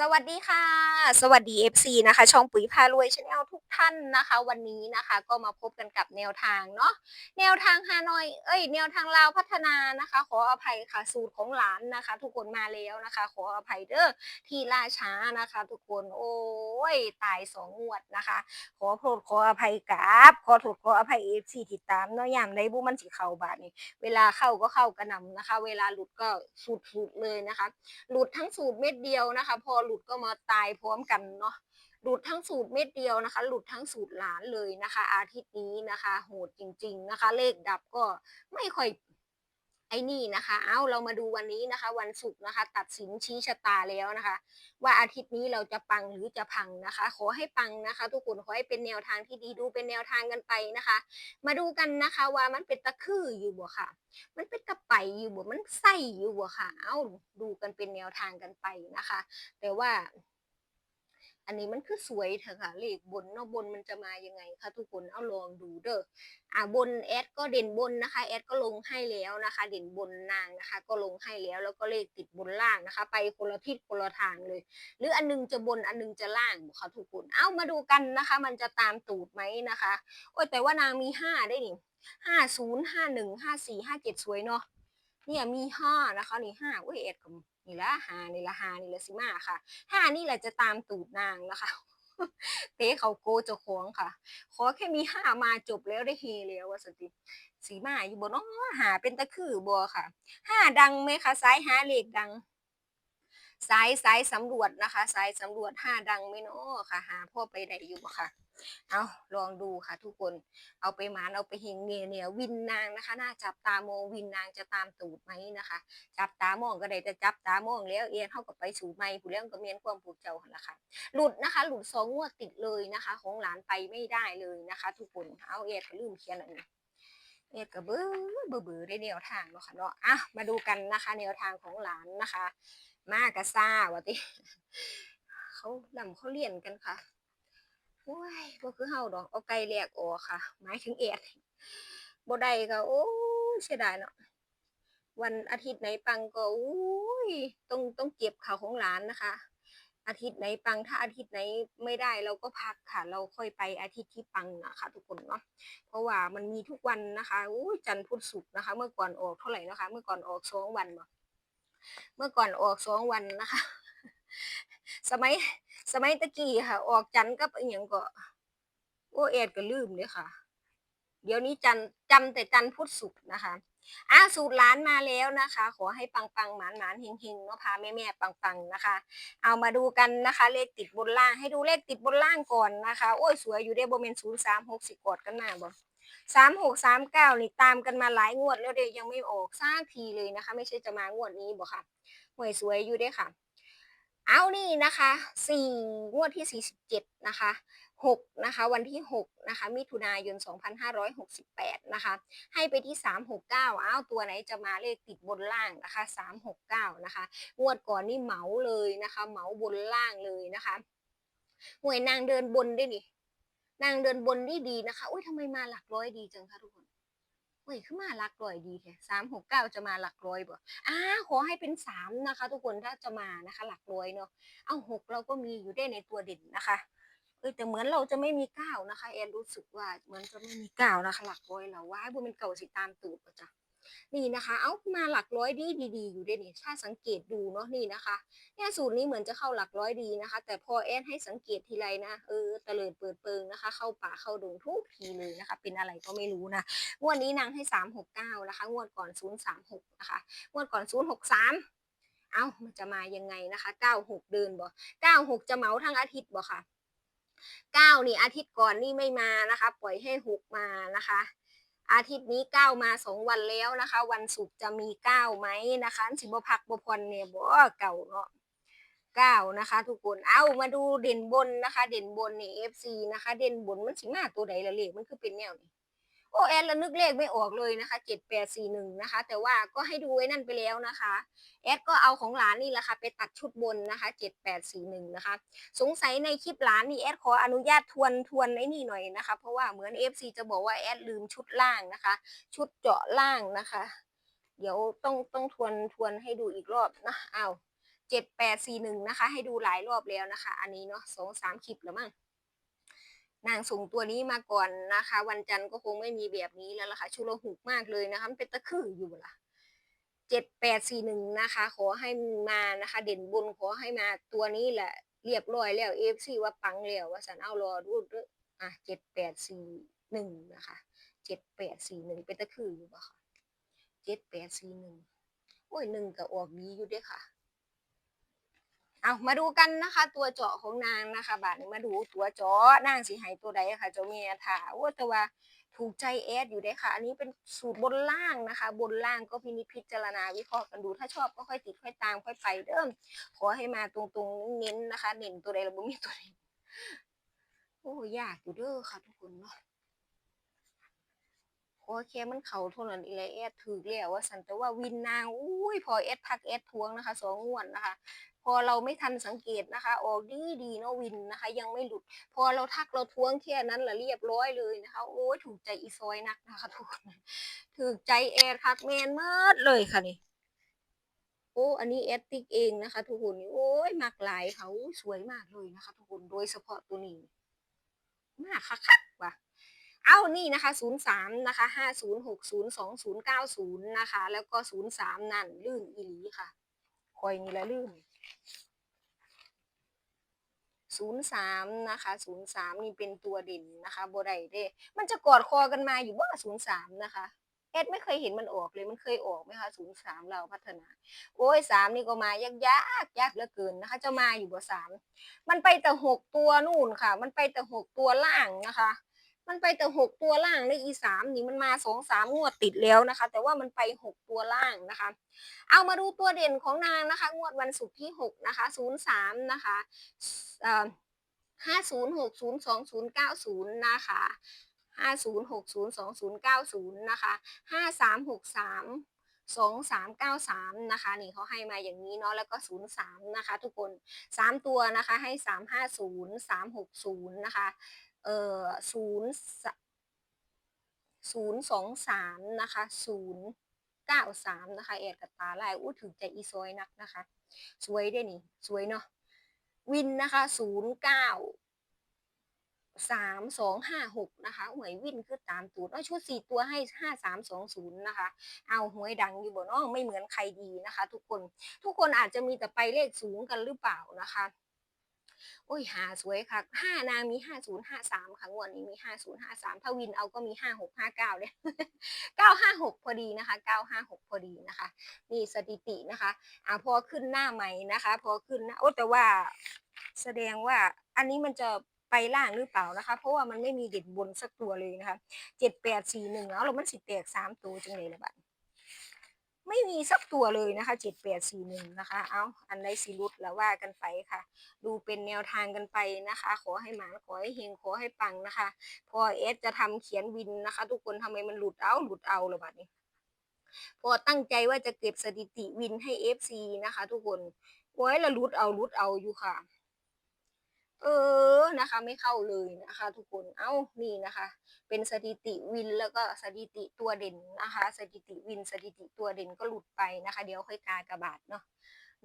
สวัสดีค่ะ สวัสดี FC นะคะ ช่องปุ๋ยพารวยชาแนลทุก ท่านนะคะ วันนี้นะคะก็มาพบกันกับแนวทางเนาะแนวทางฮานอยเอ้ยแนวทางลาวพัฒนานะคะ ขออภัยค่ะสูตรของหลานนะคะ ทุกคนมาแล้วนะคะ ขออภัยเด้อที่ล่าช้านะคะ ทุกคนโอ้ยตายสองงวดนะคะ ขอโทษขออภัยกับขอโทษขออภัย FC ติดตามเนาะยามใดบุมันสิเข้าบาดนี้เวลาเข้าก็เข้ากระนำนะคะ เวลาหลุดก็สุดๆเลยนะคะ หลุดทั้งสูตรเม็ดเดียวนะคะ พอหลุดก็มาตายพร้อมกันเนาะ หลุดทั้งสูตรเม็ดเดียวนะคะ หลุดทั้งสูตรหลานเลยนะคะ อาทิตย์นี้นะคะ โหดจริง ๆนะคะ เลขดับก็ไม่ค่อยไอ้นี่นะคะ เอาเรามาดูวันนี้นะคะ วันศุกร์นะคะ ตัดสินชี้ชะตาแล้วนะคะ ว่าอาทิตย์นี้เราจะปังหรือจะพังนะคะ ขอให้ปังนะคะ ทุกคนขอให้เป็นแนวทางที่ดีดูเป็นแนวทางกันไปนะคะ มาดูกันนะคะว่ามันเป็นตะคืออยู่บ่ค่ะ มันเป็นตะไปอยู่บ่มันไส้อยู่บ่ค่ะ เอาดูกันเป็นแนวทางกันไปนะคะ แต่ว่า อันนี้มันคือสวยเถอะค่ะเลขบนเนาะบนมันจะมายังไงคะทุกคนเอาลองดูเด้ออ่าบนแอดก็เด่นบนนะคะแอดก็ลงให้แล้วนะคะ เด่นบนนางนะคะ ก็ลงให้แล้วแล้วก็เลขติดบนล่างนะคะ ไปคนละทิศคนละทางเลย หรืออันนึงจะบนอันนึงจะล่างค่ะทุกคนเอามาดูกันนะคะ มันจะตามตูดไหมนะคะโอ้ยแต่ว่านางมีห้าได้นี่ห้าศูนย์ห้าหนึ่งห้าสี่ห้าเจ็ดสวยเนาะเนี่ยมีห้านะคะนี่ห้าเว้ยแอดกับ นี่ละหานี่ละหานี่ละสิมาค่ะห้านี่แหละจะตามตูดนางนะคะเตะเขาโกเจ้าของค่ะ ขอแค่มีห้ามาจบแล้วได้เฮแล้วว่าสติสีมาอยู่บนน้องหาเป็นตะคือบัวค่ะห้าดังไหมคะสายหาเลขดัง สายสายสำรวจนะคะ สายสำรวจห้าดังไหมเนาะค่ะ หาพ่อไปได้อยู่ค่ะ เอาลองดูค่ะทุกคนเอาไปหมานเอาไปเฮงเนี่ยเนี่ยวินนางนะคะ น่าจับตามองวินนางจะตามตูดไหมนะคะ จับตามองก็ได้แต่จับตามองแล้วเอียนเท่ากับไปสู่ไม่ผู้เลี้ยงก็เมียนความผูกเจ้าละค่ะหลุดนะคะ หลุดสองงวดติดเลยนะคะ ของหลานไปไม่ได้เลยนะคะ ทุกคนเอาเอียดก็ลืมเขียนอันนี้เอียดก็เบื่อเบื่อเบื่อได้แนวทางเนาะค่ะเนาะอะมาดูกันนะคะ แนวทางของหลานนะคะ มากระซ่าวะติเขาลำเขาเลียนกันค่ะโอ้ยบ่คือเฮาดอกเอาไก่แลกออค่ะ หมายถึงเอ็ดบ่ได้ก็โอ้ยเสียดายเนาะวันอาทิตย์ไหนปังก็อุ้ยต้องต้องเก็บข่าวของหลานนะคะ อาทิตย์ไหนปังถ้าอาทิตย์ไหนไม่ได้เราก็พักค่ะ เราค่อยไปอาทิตย์ที่ปังนะคะทุกคนเนาะเพราะว่ามันมีทุกวันนะคะอู้ยจันทร์พุธศุกร์นะคะ เมื่อก่อนออกเท่าไหร่นะคะ เมื่อก่อนออกสองวันบ่ เมื่อก่อนออกสองวันนะคะ สมัยสมัยตะกี้ค่ะ ออกจันทร์กับอีหยังก็โอเอ็ดก็ลืมเลยค่ะ เดี๋ยวนี้จันจำแต่จันทร์พุธศุกร์นะคะอะสูตรร้านมาแล้วนะคะ ขอให้ปังปังหมานหมานเฮงเฮงเนาะพาแม่แม่ปังปังนะคะ เอามาดูกันนะคะ เลขติดบนล่างให้ดูเลขติดบนล่างก่อนนะคะ โอ้ยสวยอยู่ได้โบเมนศูนย์สามหกสิบกอดกันหน้าบ่ สามหกสามเก้านี่ตามกันมาหลายงวดแล้วเดี๋ยวยังไม่ออกสักทีเลยนะคะ ไม่ใช่จะมางวดนี้บ่ค่ะหวยสวยอยู่ด้ค่ะ เอานี่นะคะสี่งวดที่สี่สิบเจ็ดนะคะหกนะคะวันที่หกนะคะมิถุนายนสองพันห้าร้อยหกสิบแปดนะคะให้ไปที่สามหกเก้าอ้าวตัวไหนจะมาเลขติดบนล่างนะคะสามหกเก้านะคะงวดก่อนนี่เหมาเลยนะคะ เหมาบนล่างเลยนะคะหวยนางเดินบนด้วยนี่ นางเดินบนนี่ดีนะคะ อุ้ยทำไมมาหลักร้อยดีจังคะทุกคนเฮ้ยขึ้นมาหลักร้อยดีแท้สามหกเก้าจะมาหลักร้อยบ่อ้าขอให้เป็นสามนะคะ ทุกคนถ้าจะมานะคะ หลักร้อยเนาะ เอาหกเราก็มีอยู่ได้ในตัวเด่นนะคะเออแต่เหมือนเราจะไม่มีเก้านะคะแอนรู้สึกว่าเหมือนจะไม่มีเก้านะคะ หลักร้อยเราว้าให้บุญเป็นเก่าสิตามตูดปะจ๊ะ นี่นะคะ เอามาหลักร้อยดีดีๆอยู่ด้นี่ถ้าสังเกตดูเนาะนี่นะคะเนี่ยสูตรนี้เหมือนจะเข้าหลักร้อยดีนะคะ แต่พอแอนให้สังเกตทีไรนะเออเตลิดเปิดเปิงนะคะ เข้าป่าเข้าดงทุกทีเลยนะคะ เป็นอะไรก็ไม่รู้นะงวดนี้นางให้สามหกเก้านะคะงวดก่อนศูนย์สามหกนะคะงวดก่อนศูนย์หกสามเอ้ามันจะมายังไงนะคะเก้าหกเดินบ่เก้าหกจะเหมาทั้งอาทิตย์บ่ค่ะเก้านี่อาทิตย์ก่อนนี่ไม่มานะคะ ปล่อยให้หกมานะคะ อาทิตย์นี้ก้าวมาสองวันแล้วนะคะ วันศุกร์จะมีก้าวไหมนะคะสิบพักบพรเนี่ยบ่เก่าเนาะก้านะคะ ทุกคนเอามาดูเด่นบนนะคะ เด่นบนเนี่ยเอฟซีนะคะ เด่นบนมันสิมาตัวใดละเลขมันคือเป็นแนวนี้ โอแอนละนึกเลขไม่ออกเลยนะคะเจ็ดแปดสี่หนึ่งนะคะ แต่ว่าก็ให้ดูไว้นั่นไปแล้วนะคะ แอดก็เอาของหลานนี่แหละค่ะไปตัดชุดบนนะคะเจ็ดแปดสี่หนึ่งนะคะ สงสัยในคลิปหลานนี่แอดขออนุญาตทวนทวนไอ้นี่หน่อยนะคะ เพราะว่าเหมือน FC จะบอกว่าแอดลืมชุดล่างนะคะ ชุดเจาะล่างนะคะ เดี๋ยวต้องต้องทวนทวนให้ดูอีกรอบนะเอาเจ็ดแปดสี่หนึ่งนะคะ ให้ดูหลายรอบแล้วนะคะ อันนี้เนาะสองสามคลิปแล้วมั้ง นางส่งตัวนี้มาก่อนนะคะ วันจันทร์ก็คงไม่มีแบบนี้แล้วล่ะค่ะชุลหุกมากเลยนะคะมันเป็นตะคืออยู่ล่ะเจ็ดแปดสี่หนึ่งนะคะ ขอให้มานะคะ เด่นบนขอให้มาตัวนี้แหละ เรียบร้อยแล้วเอฟซีว่าปังแล้วว่าสันเอารอดูดอะเจ็ดแปดสี่หนึ่งนะคะเจ็ดแปดสี่หนึ่งเป็นตะคืออยู่ปะคะเจ็ดแปดสี่หนึ่งโอ้ยหนึ่งกับออกดีอยู่ด้วยค่ะ เอามาดูกันนะคะ ตัวเจาะของนางนะคะบาทนี้มาดูตัวเจาะนางสีหายตัวใดค่ะเจ้าเมียถาว่าแต่ว่าถูกใจแอดอยู่ได้ค่ะ อันนี้เป็นสูตรบนล่างนะคะ บนล่างก็พินิจพิจารณาวิเคราะห์กันดู ถ้าชอบก็ค่อยติดค่อยตามค่อยไปเด้อขอให้มาตรงๆเน้นๆนะคะ เน้นตัวใดเราไม่มีตัวใดโอ้ยากอยู่เด้อค่ะทุกคนเนาะขอแค่มันเขาเท่านั้นอีเลยแอดถือแล้วว่าสันแต่ว่าวินนางอุ้ยพอแอดทักแอดทวงนะคะสองงวดนะคะ พอเราไม่ทันสังเกตนะคะ ออกดีดีเนาะวินนะคะ ยังไม่หลุด พอเราทักเราท้วงแค่นั้นแหละเรียบร้อยเลยนะคะ โอ้ยถูกใจอีซอยนักนะคะทุกคนถูกใจแอดคักแมนมิดเลยค่ะนี่โอ้อันนี้แอดติกเองนะคะ ทุกคนโอ้ยมากหลายเขาสวยมากเลยนะคะ ทุกคนโดยเฉพาะตัวนี้มากคักๆว่ะเอานี่นะคะ 03 นะคะ 5060 2090 นะคะ แล้วก็ 03 นั่นลื่นอีหลีค่ะ คอยนี่ละลื่น 03 นะคะ 03 นี่เป็นตัวเด่นนะคะโบไดเด้ มันจะกอดคอกันมาอยู่ว่า03 นะคะเอ็ดไม่เคยเห็นมันออกเลยมันเคยออกไหมคะ03เราพัฒนา โอ้ย3นี่ก็มายากยากยากเหลือเกินนะคะ จะมาอยู่บ่3มันไปแต่6ตัวนู่นค่ะ มันไปแต่6ตัวล่างนะคะ มันไปแต่หกตัวล่างในอีสามนี่มันมาสองสามงวดติดแล้วนะคะ แต่ว่ามันไปหกตัวล่างนะคะ เอามาดูตัวเด่นของนางนะคะ งวดวันศุกร์ที่หกนะคะศูนย์สามนะคะห้าศูนย์หกศูนย์สองศูนย์เก้าศูนย์นะคะห้าศูนย์หกศูนย์สองศูนย์เก้าศูนย์นะคะห้าสามหกสามสองสามเก้าสามนะคะนี่เขาให้มาอย่างนี้เนาะแล้วก็ศูนย์สามนะคะ ทุกคนสามตัวนะคะให้สามห้าศูนย์สามหกศูนย์นะคะ เอ่อศูนย์ศูนย์สองสามนะคะศูนย์เก้าสามนะคะแอดกับตาลายอู้ถึงใจอีซอยนักนะคะ สวยได้นี่ สวยเนาะวินนะคะศูนย์เก้าสามสองห้าหกนะคะหวยวินคือตามตูดเอาชุดสี่ตัวให้ห้าสามสองศูนย์นะคะ เอาหวยดังอยู่บนน้อไม่เหมือนใครดีนะคะ ทุกคนทุกคนอาจจะมีแต่ไปเลขสูงกันหรือเปล่านะคะ โอ้ยหาสวยค่ะห้านางมีห้าศูนย์ห้าสามค่ะงวดนี้มีห้าศูนย์ห้าสามถ้าวินเอาก็มีห้าหกห้าเก้าเนี่ยเก้าห้าหกพอดีนะคะเก้าห้าหกพอดีนะคะนี่สถิตินะคะอ่าพอขึ้นหน้าใหม่นะคะ พอขึ้นหน้าโอ้แต่ว่าแสดงว่าอันนี้มันจะไปล่างหรือเปล่านะคะ เพราะว่ามันไม่มีเด่นบนสักตัวเลยนะคะเจ็ดแปดสี่หนึ่งแล้วเรามันสิแตกสามตัวจังเลยละบัด ไม่มีสักตัวเลยนะคะเจ็ดแปดสี่หนึ่งนะคะ เอาอันใดสิรุดแล้วว่ากันไปค่ะ ดูเป็นแนวทางกันไปนะคะ ขอให้หมานขอให้เฮงขอให้ปังนะคะ พอเอสจะทำเขียนวินนะคะ ทุกคนทำไมมันหลุดเอาหลุดเอาละบัดนี้ พอตั้งใจว่าจะเก็บสถิติวินให้ FC นะคะ ทุกคนโอ้ยละรุดเอารุดเอาอยู่ค่ะ เออนะคะ ไม่เข้าเลยนะคะ ทุกคนเอ้านี่นะคะ เป็นสถิติวินแล้วก็สถิติตัวเด่นนะคะ สถิติวินสถิติตัวเด่นก็หลุดไปนะคะ เดี๋ยวค่อยกากระบาดเนาะ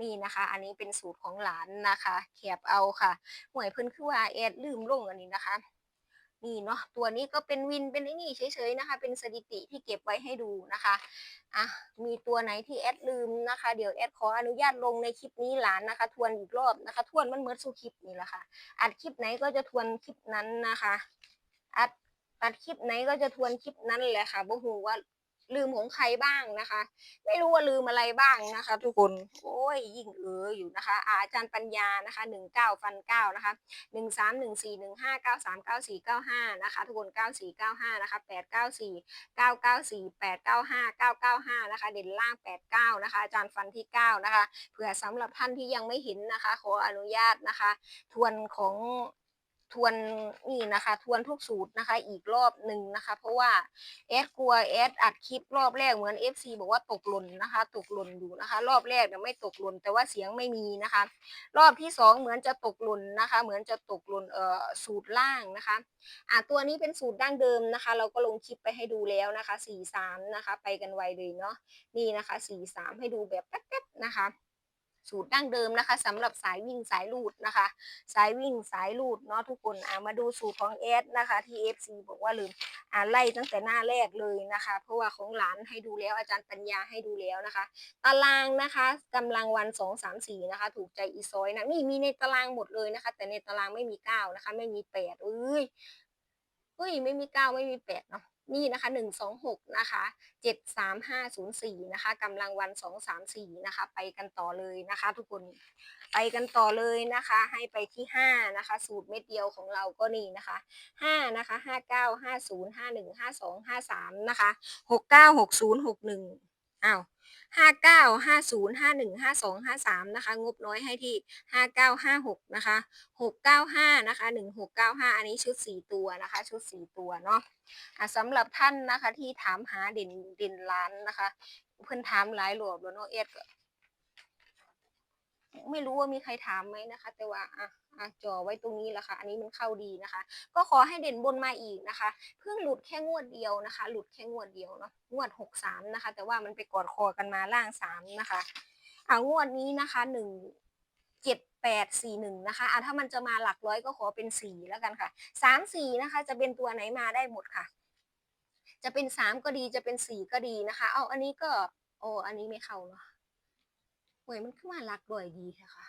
นี่นะคะ อันนี้เป็นสูตรของหลานนะคะแคบเอาค่ะหวยเพิ่นคือว่าแอดลืมลงอันนี้นะคะ นี่เนาะตัวนี้ก็เป็นวินเป็นไอ้นี่เฉยๆนะคะ เป็นสถิติที่เก็บไว้ให้ดูนะคะอะมีตัวไหนที่แอดลืมนะคะ เดี๋ยวแอดขออนุญาตลงในคลิปนี้หลานนะคะ ทวนอีกรอบนะคะ ทวนมันเหมือนสู่คลิปนี่แหละค่ะอัดคลิปไหนก็จะทวนคลิปนั้นนะคะอัดอัดคลิปไหนก็จะทวนคลิปนั้นแหละค่ะบ่หูว่า ลืมของใครบ้างนะคะ ไม่รู้ว่าลืมอะไรบ้างนะคะ ทุกคนโอ้ยยิ่งเอออยู่นะคะ อาจารย์ปัญญานะคะหนึ่งเก้าฟันเก้านะคะหนึ่งสามหนึ่งสี่หนึ่งห้าเก้าสามเก้าสี่เก้าห้านะคะทุกคนเก้าสี่เก้าห้านะคะแปดเก้าสี่เก้าเก้าสี่แปดเก้าห้าเก้าเก้าห้านะคะ เด่นล่างแปดเก้านะคะ อาจารย์ฟันที่เก้านะคะเผื่อสำหรับท่านที่ยังไม่เห็นนะคะ ขออนุญาตนะคะ ทวนของ ทวนนี่นะคะ ทวนทุกสูตรนะคะ อีกรอบหนึ่งนะคะ เพราะว่าแอดกลัวแอดอัดคลิปรอบแรกเหมือน FC บอกว่าตกหล่นนะคะ ตกหล่นอยู่นะคะ รอบแรกเนี่ยไม่ตกหล่นแต่ว่าเสียงไม่มีนะคะ รอบที่สองเหมือนจะตกหล่นนะคะ เหมือนจะตกหล่นเอ่อสูตรล่างนะคะอะตัวนี้เป็นสูตรดั้งเดิมนะคะ เราก็ลงคลิปไปให้ดูแล้วนะคะสี่สามนะคะ ไปกันไวเลยเนาะนี่นะคะสี่สามให้ดูแบบแป๊บๆนะคะ สูตรดั้งเดิมนะคะสำหรับสายวิ่งสายลูดนะคะ สายวิ่งสายลูดเนาะทุกคนอ่ามาดูสูตรของเอสนะคะที่ FC บอกว่าลืมอ่าไล่ตั้งแต่หน้าแรกเลยนะคะ เพราะว่าของหลานให้ดูแล้วอาจารย์ปัญญาให้ดูแล้วนะคะ ตารางนะคะกำลังวันสองสามสี่นะคะ ถูกใจอีซอยนะนี่มีในตารางหมดเลยนะคะ แต่ในตารางไม่มีเก้านะคะ ไม่มีแปดเอ้ยเฮ้ยไม่มีเก้าไม่มีแปดเนาะ นี่นะคะหนึ่งสองหกนะคะเจ็ดสามห้าศูนย์สี่นะคะกำลังวันสองสามสี่นะคะ ไปกันต่อเลยนะคะ ทุกคนไปกันต่อเลยนะคะ ให้ไปที่ห้านะคะ สูตรเม็ดเดียวของเราก็นี่นะคะห้านะคะห้าเก้าห้าศูนย์ห้าหนึ่งห้าสองห้าสามนะคะหกเก้าหกศูนย์หกหนึ่งอ้าวห้าเก้าห้าศูนย์ห้าหนึ่งห้าสองห้าสามนะคะงบน้อยให้ที่ห้าเก้าห้าหกนะคะหกเก้าห้านะคะหนึ่งหกเก้าห้าอันนี้ชุดสี่ตัวนะคะ ชุดสี่ตัวเนาะอะ สำหรับท่านนะคะที่ถามหาเด่นเด่นร้านนะคะ เพื่อนถามหลายรอบแล้วเนาะเอ็ดก็ไม่รู้ว่ามีใครถามไหมนะคะ แต่ว่าอะอะจอไว้ตรงนี้แหละค่ะ อันนี้มันเข้าดีนะคะ ก็ขอให้เด่นบนมาอีกนะคะ เพิ่งหลุดแค่งวดเดียวนะคะ หลุดแค่งวดเดียวเนาะงวดหกสามนะคะ แต่ว่ามันไปกอดคอกันมาล่างสามนะคะอ่างวดนี้นะคะหนึ่ง เจ็ดแปดสี่หนึ่งนะคะอะถ้ามันจะมาหลักร้อยก็ขอเป็นสี่แล้วกันค่ะสามสี่นะคะจะเป็นตัวไหนมาได้หมดค่ะ จะเป็นสามก็ดีจะเป็นสี่ก็ดีนะคะ เอาอันนี้ก็โอ้อันนี้ไม่เข้าเนาะหวยมันขึ้นมาหลักร้อยดีค่ะ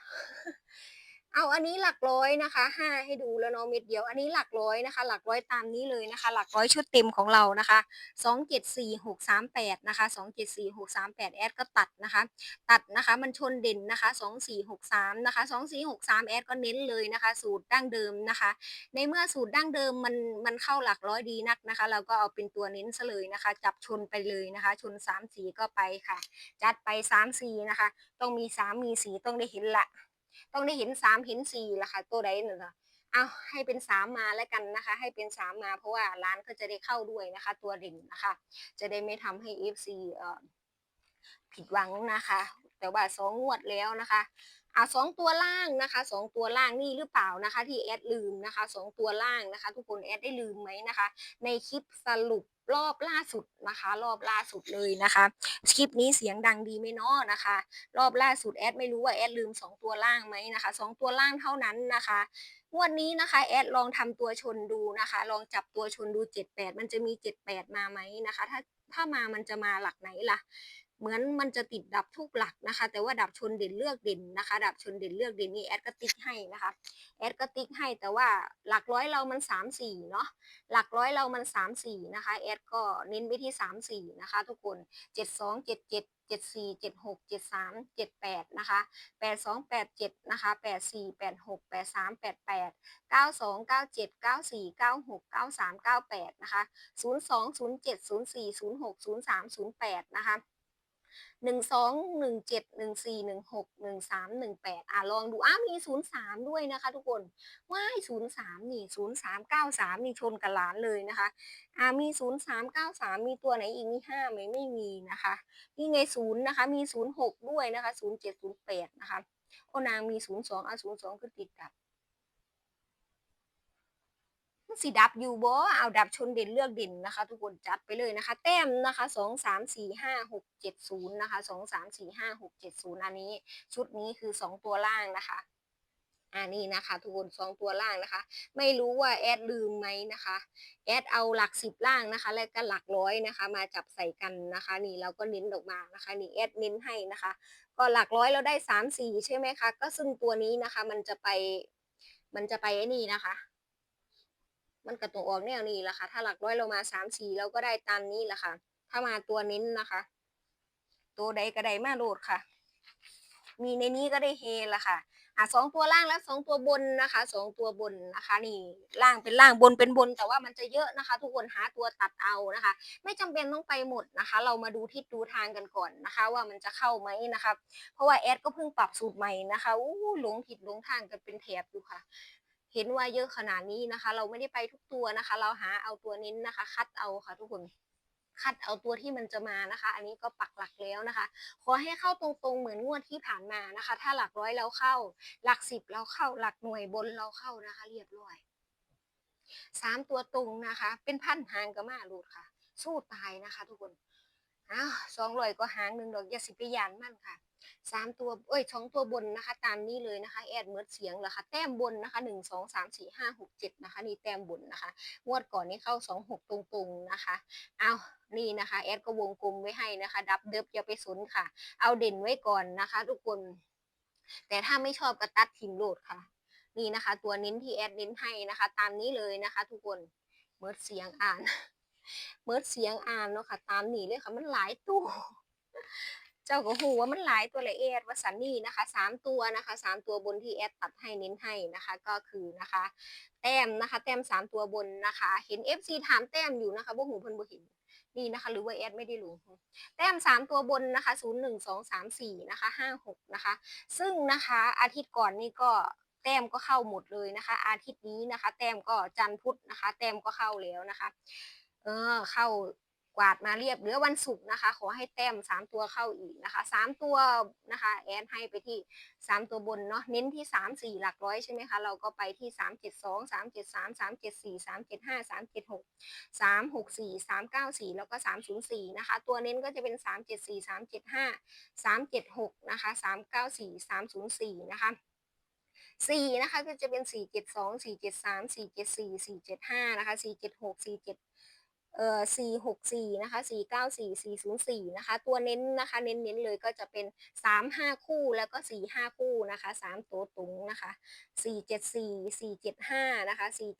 เอาอันนี้หลักร้อยนะคะห้าให้ดูแล้วเนาะเม็ดเดียว อันนี้หลักร้อยนะคะ หลักร้อยตามนี้เลยนะคะ หลักร้อยชุดเต็มของเรานะคะสองเจ็ดสี่หกสามแปดนะคะสองเจ็ดสี่หกสามแปดแอดก็ตัดนะคะ ตัดนะคะมันชนเด่นนะคะสองสี่หกสามนะคะสองสี่หกสามแอดก็เน้นเลยนะคะ สูตรดั้งเดิมนะคะ ในเมื่อสูตรดั้งเดิมมันมันเข้าหลักร้อยดีนักนะคะ เราก็เอาเป็นตัวเน้นซะเลยนะคะ จับชนไปเลยนะคะ ชนสามสีก็ไปค่ะ จัดไปสามสีนะคะ ต้องมีสามมีสีต้องได้เห็นละ ต้องได้เห็นสามเห็นสี่ละค่ะ ตัวใดน่ะเอาให้เป็นสามมาแล้วกันนะคะ ให้เป็นสามมาเพราะว่าร้านก็จะได้เข้าด้วยนะคะ ตัวเด่นนะคะ จะได้ไม่ทำให้ FC เอ่อผิดหวังนะคะ แต่ว่าสองงวดแล้วนะคะอ่าสองตัวล่างนะคะสองตัวล่างนี่หรือเปล่านะคะ ที่แอดลืมนะคะสองตัวล่างนะคะ ทุกคนแอดได้ลืมไหมนะคะ ในคลิปสรุป รอบล่าสุดนะคะ รอบล่าสุดเลยนะคะคลิปนี้เสียงดังดีไหมเนาะนะคะ รอบล่าสุดแอดไม่รู้ว่าแอดลืมสองตัวล่างไหมนะคะสองตัวล่างเท่านั้นนะคะงวดนี้นะคะแอดลองทำตัวชนดูนะคะ ลองจับตัวชนดู 78 มันจะมี 78 มาไหมนะคะ ถ้าถ้ามามันจะมาหลักไหนล่ะ เหมือนมันจะติดดับทุกหลักนะคะ แต่ว่าดับชนเด่นเลือกเด่นนะคะ ดับชนเด่นเลือกเด่นนี่แอดก็ติ๊กให้นะคะแอดก็ติ๊กให้แต่ว่าหลักร้อยเรามันสามสี่เนาะหลักร้อยเรามันสามสี่นะคะแอดก็เน้นไปที่สามสี่นะคะ ทุกคนเจ็ดสองเจ็ดเจ็ดเจ็ดสี่เจ็ดหกเจ็ดสามเจ็ดแปดนะคะแปดสองแปดเจ็ดนะคะแปดสี่แปดหกแปดสามแปดแปดเก้าสองเก้าเจ็ดเก้าสี่เก้าหกเก้าสามเก้าแปดนะคะศูนย์สองศูนย์เจ็ดศูนย์สี่ศูนย์หกศูนย์สามศูนย์แปดนะคะ หนึ่งสองหนึ่งเจ็ดหนึ่งสี่หนึ่งหกหนึ่งสามหนึ่งแปดอะลองดูอ้ามีศูนย์สามด้วยนะคะ ทุกคนว้ายศูนย์สามนี่ศูนย์สามเก้าสามนี่ชนกับล้านเลยนะคะอ่ามีศูนย์สามเก้าสามมีตัวไหนอีกมีห้าไหมไม่มีนะคะนี่ไงศูนย์นะคะ มีศูนย์หกด้วยนะคะศูนย์เจ็ดศูนย์แปดนะคะโอนางมีศูนย์สองอะศูนย์สองคือติดดับ มันสิดับอยู่บ่เอาดับชนเด่นเลือกเด่นนะคะ ทุกคนจัดไปเลยนะคะ แต้มนะคะสองสามสี่ห้าหกเจ็ดศูนย์นะคะสองสามสี่ห้าหกเจ็ดศูนย์อันนี้ ชุดนี้คือสองตัวล่างนะคะอ่านี่นะคะทุกคนสองตัวล่างนะคะ ไม่รู้ว่าแอดลืมไหมนะคะแอดเอาหลักสิบล่างนะคะ แล้วก็หลักร้อยนะคะ มาจับใส่กันนะคะ นี่เราก็เน้นออกมานะคะนี่แอดเน้นให้นะคะ ก็หลักร้อยเราได้สามสี่ใช่ไหมคะ ก็ซึ่งตัวนี้นะคะ มันจะไป มันจะไปไอ้นี่นะคะ มันกระตัวออกแนวนี้แหละค่ะ ถ้าหลักร้อยเรามาสามสี่เราก็ได้ตามนี้แหละค่ะ ถ้ามาตัวเน้นนะคะ ตัวใดก็ได้มาโหลดค่ะ มีในนี้ก็ได้เฮละค่ะ อะสองตัวล่างและสองตัวบนนะคะสองตัวบนนะคะ นี่ล่างเป็นล่างบนเป็นบน แต่ว่ามันจะเยอะนะคะ ทุกคนหาตัวตัดเอานะคะ ไม่จำเป็นต้องไปหมดนะคะ เรามาดูทิศดูทางกันก่อนนะคะ ว่ามันจะเข้าไหมนะคะ เพราะว่าแอดก็เพิ่งปรับสูตรใหม่นะคะอู้หลงผิดหลงทางกันเป็นแถบอยู่ค่ะ เห็นว่าเยอะขนาดนี้นะคะ เราไม่ได้ไปทุกตัวนะคะ เราหาเอาตัวเน้นนะคะ คัดเอาค่ะทุกคนคัดเอาตัวที่มันจะมานะคะ อันนี้ก็ปักหลักแล้วนะคะ ขอให้เข้าตรงๆเหมือนงวดที่ผ่านมานะคะ ถ้าหลักร้อยเราเข้า หลักสิบเราเข้า หลักหน่วยบนเราเข้านะคะ เรียบร้อยสามตัวตรงนะคะ เป็นพันหางก็มาลูดค่ะ สู้ตายนะคะ ทุกคนอ้าวสองร้อยก็หางหนึ่งดอกยาสิไปยานมั่นค่ะ สามตัวเอ้ยสองตัวบนนะคะ ตามนี้เลยนะคะแอดเมิดเสียงเหรอคะแต้มบนนะคะหนึ่งสองสามสี่ห้าหกเจ็ดนะคะนี่แต้มบนนะคะงวดก่อนนี้เข้าสองหกตรงๆนะคะเอานี่นะคะแอดก็วงกลมไว้ให้นะคะ ดับเดิบอย่าไปสนค่ะ เอาเด่นไว้ก่อนนะคะ ทุกคน แต่ถ้าไม่ชอบก็ตัดทิ้งโหลดค่ะ นี่นะคะ ตัวเน้นที่แอดเน้นให้นะคะ ตามนี้เลยนะคะ ทุกคนเมิดเสียงอ่านเมิดเสียงอ่านเนาะค่ะ ตามนี้เลยค่ะมันหลายตัว จ้าก็หูว่ามันหลายตัวลยแอดว่าสันนี่นะคะสามตัวนะคะสามตัวบนที่แอดตัดให้เน้นให้นะคะก็คือนะคะ แต้มนะคะ แต้มสามตัวบนนะคะ เห็น FC ถามแต้มอยู่นะคะบ่หูเพิ่นบ่เห็นนี่นะคะหรือว่าแอดไม่ได้รู้แต้มสามตัวบนนะคะศูนย์หนึ่งสองสามสี่นะคะห้าหกนะคะ ซึ่งนะคะอาทิตย์ก่อนนี่ก็แต้มก็เข้าหมดเลยนะคะ อาทิตย์นี้นะคะ แต้มก็จันทร์พุธนะคะ แต้มก็เข้าแล้วนะคะ เออเข้า วาดมาเรียบเหลือวันศุกร์นะคะ ขอให้แต้มสามตัวเข้าอีกนะคะสามตัวนะคะแอนให้ไปที่สามตัวบนเนาะเน้นที่สามสี่หลักร้อยใช่ไหมคะเราก็ไปที่สามเจ็ดสองสามเจ็ดสามสามเจ็ดสี่สามเจ็ดห้าสามเจ็ดหกสามหกสี่สามเก้าสี่แล้วก็สามศูนย์สี่นะคะ ตัวเน้นก็จะเป็นสามเจ็ดสี่สามเจ็ดห้าสามเจ็ดหกนะคะสามเก้าสี่สามศูนย์สี่นะคะสี่นะคะก็จะเป็นสี่เจ็ดสองสี่เจ็ดสามสี่เจ็ดสี่สี่เจ็ดห้านะคะสี่เจ็ดหกสี่เจ็ด เอ่อสี่หกสี่นะคะสี่เก้าสี่ซีศูนย์สี่นะคะ ตัวเน้นนะคะ เน้นเน้นเลยก็จะเป็นสามห้าคู่แล้วก็สี่ห้าคู่นะคะสามตัวตรงนะคะสี่เจ็ดสี่สี่เจ็ดห้านะคะสี่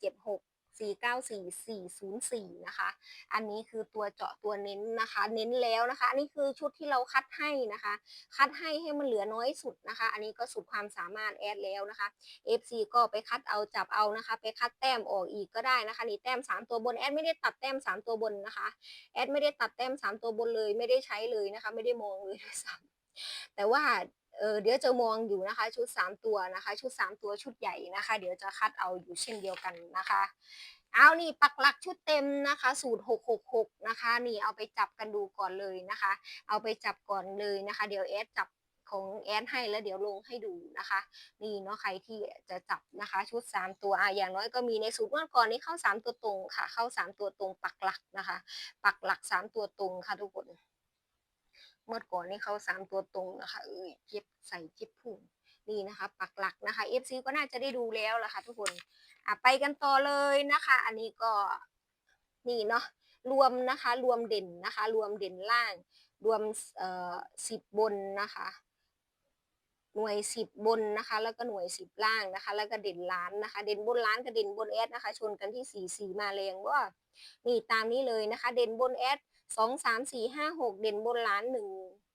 เจ็ดหกสี่เก้าสี่สี่ศูนะคะ อันนี้คือตัวเจาะตัวเน้นนะคะ เน้นแล้วนะคะ อันนี้คือชุดที่เราคัดให้นะคะ คัดให้ให้มันเหลือน้อยสุดนะคะ อันนี้ก็สุดความสามารถแอดแล้วนะคะ FC ก็ไปคัดเอาจับเอานะคะ ไปคัดแต้มออกอีกก็ได้นะคะ นี่แต้ม 3 ตัวบนแอดไม่ได้ตัดแต้ม 3 ตัวบนนะคะ แอดไม่ได้ตัดแต้ม 3 ตัวบนเลย ไม่ได้ใช้เลยนะคะ ไม่ได้มองเลยด้วยซ้ำแต่ว่า เออเดี๋ยวจะมองอยู่นะคะ ชุด 3 ตัวนะคะ ชุด 3 ตัวชุดใหญ่นะคะ เดี๋ยวจะคัดเอาอยู่เช่นเดียวกันนะคะเอานี่ปักหลักชุดเต็มนะคะ สูตร 666 นะคะ นี่เอาไปจับกันดูก่อนเลยนะคะ เอาไปจับก่อนเลยนะคะ เดี๋ยวแอดจับของแอดให้แล้วเดี๋ยวลงให้ดูนะคะ นี่เนาะใครที่จะจับนะคะ ชุด 3 ตัวอะอย่างน้อยก็มีในสูตรเมื่อก่อนนี้เข้า 3 ตัวตรงค่ะ เข้า 3 ตัวตรงปักหลักนะคะ ปักหลัก 3 ตัวตรงค่ะทุกคน เมื่อก่อนนี้เข้า3ตัวตรงนะคะเอ้ยเจ็บใส่เจ็บพุ่งนี่นะคะ ปักหลักนะคะ FC ก็น่าจะได้ดูแล้วล่ะค่ะทุกคนอะไปกันต่อเลยนะคะ อันนี้ก็นี่เนาะรวมนะคะ รวมเด่นนะคะ รวมเด่นล่าง รวมเอ่อสิบบนนะคะหน่วยสิบบนนะคะ แล้วก็หน่วยสิบล่างนะคะ แล้วก็เด่นล้านนะคะ เด่นบนล้านกับเด่นบนแอดนะคะ ชนกันที่สี่สี่มาแรงว่านี่ตามนี้เลยนะคะ เด่นบนแอดสองสามสี่ห้าหกเด่นบนล้านหนึ่ง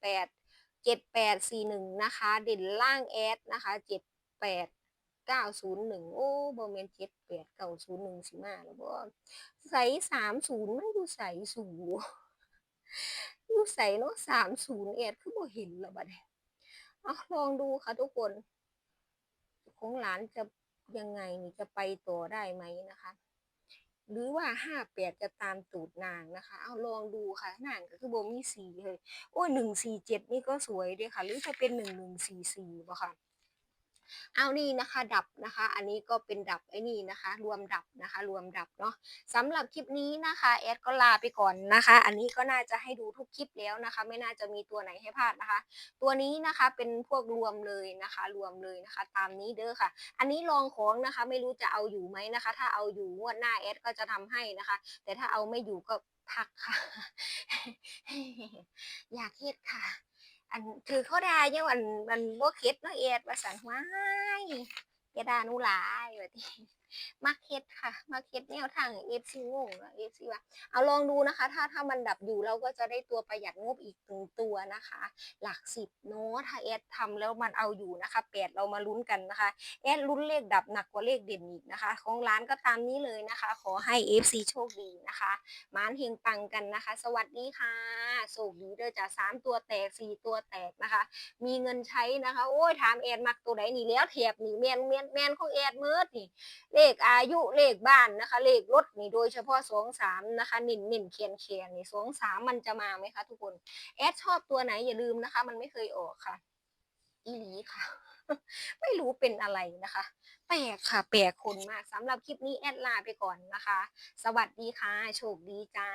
แปดเจ็ดแปดสี่หนึ่งนะคะ เด่นล่างแอดนะคะเจ็ดแปดเก้าศูนย์หนึ่งโอ้บอมเมนเจ็ดแปดเก้าศูนย์หนึ่งสิมาแล้วบ่ใส่สามศูนย์ไม่ดูใส่สูดูใส่เนาะสามศูนย์แอดคือบ่เห็นแล้วบัดนี้เอาลองดูค่ะทุกคน ของหลานจะยังไงนี่จะไปต่อได้ไหมนะคะ หรือว่าห้าแปดจะตามตูดนางนะคะ เอาลองดูค่ะนางก็คือโบมีสีเลย โอ้ยหนึ่งสี่เจ็ดนี่ก็สวยด้วยค่ะ หรือจะเป็นหนึ่งหนึ่งสี่สี่บ่ค่ะ เอานี่นะคะดับนะคะ อันนี้ก็เป็นดับไอ้นี่นะคะ รวมดับนะคะ รวมดับเนาะสำหรับคลิปนี้นะคะแอดก็ลาไปก่อนนะคะ อันนี้ก็น่าจะให้ดูทุกคลิปแล้วนะคะ ไม่น่าจะมีตัวไหนให้พลาดนะคะ ตัวนี้นะคะเป็นพวกรวมเลยนะคะ รวมเลยนะคะ ตามนี้เด้อค่ะ อันนี้ลองของนะคะ ไม่รู้จะเอาอยู่ไหมนะคะ ถ้าเอาอยู่งวดหน้าแอดก็จะทำให้นะคะ แต่ถ้าเอาไม่อยู่ก็พักค่ะ อยากเฮ็ดค่ะ อันถือเขาได้ยังอันมันบ่เค็ดเนาะเอ็ดว่าสันว้ายเกดานุหลายแบบนี้ มักเฮ็ดค่ะมักเฮ็ดแนวทางเอฟซีงงเอฟซีว่าเอาลองดูนะคะ ถ้าถ้ามันดับอยู่เราก็จะได้ตัวประหยัดงบอีกหนึ่งตัวนะคะ หลักสิบเนาะถ้าเอดทำแล้วมันเอาอยู่นะคะแปดเรามาลุ้นกันนะคะเอดลุ้นเลขดับหนักกว่าเลขเด่นอีกนะคะ ของร้านก็ตามนี้เลยนะคะ ขอให้ FC โชคดีนะคะมานเฮงปังกันนะคะ สวัสดีค่ะโชคดีเด้อจ้ะสามตัวแตกสี่ตัวแตกนะคะ มีเงินใช้นะคะ โอ้ยถามแอดมักตัวไหนนี่แล้วแถบนี่แมนแมนแมนของแอดเมิดนี่เลขขอายุเลขบ้านนะคะ เลขรถนี่โดยเฉพาะสองสามนะคะนินนินเคียนเคียนนี่สองสามมันจะมาไหมคะทุกคนแอดชอบตัวไหนอย่าลืมนะคะ มันไม่เคยออกค่ะ อีหลีค่ะ ไม่รู้เป็นอะไรนะคะ แปลกค่ะ แปลกคนมากสำหรับคลิปนี้แอดลาไปก่อนนะคะ สวัสดีค่ะ โชคดีจ้า